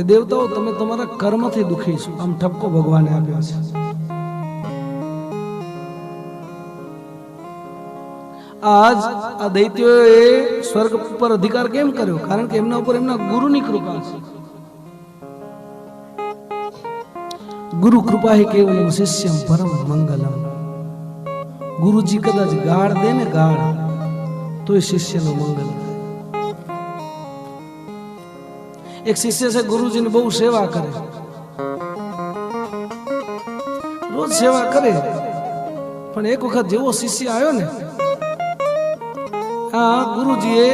કે દેવતાઓ, તમે તમારા કર્મથી દુખી છો. આમ ઠપકો ભગવાને આપ્યો છે. આજ આ દૈત્યોએ સ્વર્ગ પર અધિકાર કેમ કર્યો? કારણ કે એમના ઉપર એમના ગુરુની કૃપા છે. ગુરુ કૃપા હે કેવલમ શિષ્યમ પરમ મંગલમ. ગુરુજી કદાચ ગાળ દે ને ગાળ, તો એ શિષ્યનું મંગલ એક શિષ્ય છે, ગુરુજીની બહુ સેવા કરે રોજ સેવા કરે પણ એક વખત જેવો શિષ્ય આવ્યો ને, આ ગુરુજીએ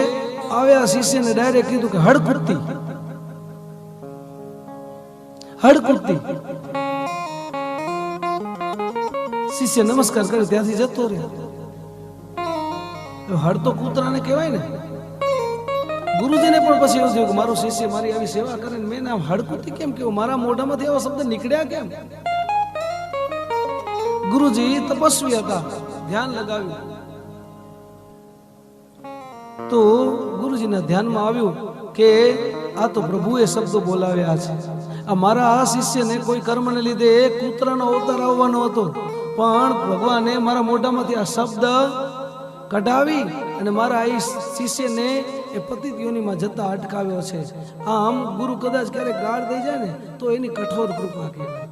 આવ્યા શિષ્યને ડાયરેક્ટ કીધું કે હડકુટતી હડકુટતી શિષ્ય નમસ્કાર કરે, ત્યાંથી જતો રહ્યો. હડ તો કૂતરાને કહેવાય ને. ગુરુજીને પણ પછી એવું થયું કે મારું શિષ્ય મારી આવી સેવા કરે મેં નામ હડકુતી કેમ કેવું મારા મોઢામાંથી એવા શબ્દ નીકળ્યા કેમ? ગુરુજી, તપસ્વી હતા. ધ્યાન લગાવ્યું. તો ગુરુજીના ધ્યાનમાં આવ્યું કે આ તો પ્રભુએ શબ્દો બોલાવ્યા છે. આ મારા આ શિષ્યને કોઈ કર્મને લીધે એક કૂતરાનો અવતાર આવવાનો હતો. પણ ભગવાને મારા મોઢામાંથી આ શબ્દ કઢાવી અને મારા આ શિષ્યને એ પતિત યોનિમાં જતા અટકાવ્યો છે. આમ ગુરુ કદાચ ક્યારેક ગાળ દઈ જાય ને, તો એની કઠોર કૃપા કહેવાય.